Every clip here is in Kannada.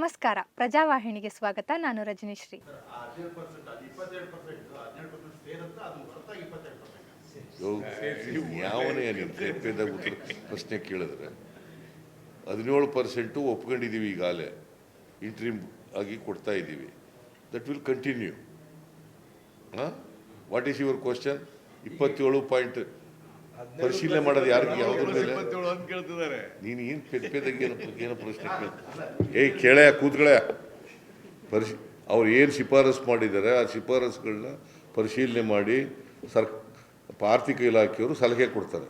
ನಮಸ್ಕಾರ. ಪ್ರಜಾವಾಹಿನಿಗೆ ಸ್ವಾಗತ. ನಾನು ರಜನಿಶ್ರೀ. ಪ್ರಶ್ನೆ ಕೇಳಿದ್ರೆ ಹದಿನೇಳು ಪರ್ಸೆಂಟು ಒಪ್ಕೊಂಡಿದ್ದೀವಿ ಈಗಾಗಲೇ. ಇಂಟ್ರೀಮ್ ಆಗಿ ಕೊಡ್ತಾ ಇದ್ದೀವಿ. ದಟ್ ವಿಲ್ ಕಂಟಿನ್ಯೂ ಹಾಂ? ವಾಟ್ ಈಸ್ ಯುವರ್ ಕ್ವಶನ್ ಇಪ್ಪತ್ತೇಳು ಪಾಯಿಂಟ್ ಪರಿಶೀಲನೆ ಮಾಡೋದು ಯಾರಿಗೆ? ಯಾವುದ್ರ ಮೇಲೆ ನೀನು ಏನು ಪೆದ್ಪೆದಾಗ ಏನು ಏನೋ ಪ್ರಶ್ನೆ ಕೇಳ ಏಯ್ ಕೇಳಯ ಕೂತ್ಗಳೇ ಪರಿಶಿ ಅವ್ರು ಏನು ಶಿಫಾರಸು ಮಾಡಿದ್ದಾರೆ ಆ ಶಿಫಾರಸುಗಳನ್ನ ಪರಿಶೀಲನೆ ಮಾಡಿ ಸರ್ ಆರ್ಥಿಕ ಇಲಾಖೆಯವರು ಸಲಹೆ ಕೊಡ್ತಾರೆ.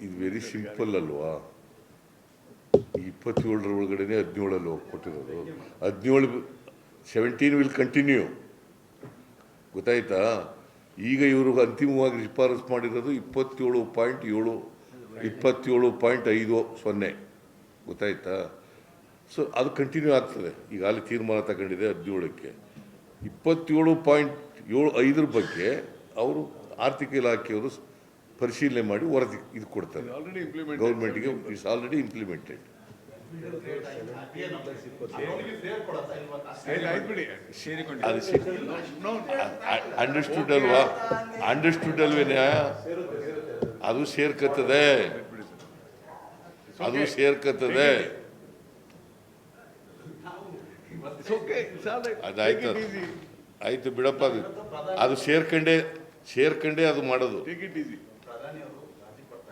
ಇದು ವೆರಿ ಸಿಂಪಲ್ ಅಲ್ವಾ? ಇಪ್ಪತ್ತೇಳರ ಒಳಗಡೆನೆ ಹದಿನೇಳಲ್ಲಿ ಕೊಟ್ಟಿರೋದು ಹದಿನೇಳು ಸೆವೆಂಟೀನ್ ವಿಲ್ ಕಂಟಿನ್ಯೂ ಗೊತ್ತಾಯ್ತಾ? ಈಗ ಇವರು ಅಂತಿಮವಾಗಿ ಶಿಫಾರಸು ಮಾಡಿರೋದು ಇಪ್ಪತ್ತೇಳು ಪಾಯಿಂಟ್ ಏಳು ಇಪ್ಪತ್ತೇಳು ಪಾಯಿಂಟ್ ಐದು ಸೊನ್ನೆ. ಗೊತ್ತಾಯ್ತಾ? ಸೊ ಅದು ಕಂಟಿನ್ಯೂ ಆಗ್ತದೆ. ಈಗ ಅಲ್ಲಿ ತೀರ್ಮಾನ ತಗೊಂಡಿದೆ ಹದಿನೇಳಕ್ಕೆ. ಇಪ್ಪತ್ತೇಳು ಪಾಯಿಂಟ್ ಏಳು ಐದರ ಬಗ್ಗೆ ಅವರು ಆರ್ಥಿಕ ಇಲಾಖೆಯವರು ಪರಿಶೀಲನೆ ಮಾಡಿ ವರದಿ ಇದು ಕೊಡ್ತಾರೆ. ಗೌರ್ಮೆಂಟ್ಗೆ ಇಟ್ಸ್ ಆಲ್ರೆಡಿ ಇಂಪ್ಲಿಮೆಂಟೆಡ್ ಅಂಡರ್ಸ್ಟುಡ್ ಅಲ್ವಾ ಅಂಡರ್ಸ್ಟುಡ್ ಅಲ್ವೇನ ಅದು ಸೇರ್ಕತ್ತದೆ. ಅದು ಸೇರ್ಕತ್ತದೆ. ಅದಾಯ್ತು. ಆಯ್ತು ಬಿಡಪ್ಪ ಅದು. ಅದು ಸೇರ್ಕಂಡೆ ಸೇರ್ಕಂಡೆ ಅದು ಮಾಡೋದು.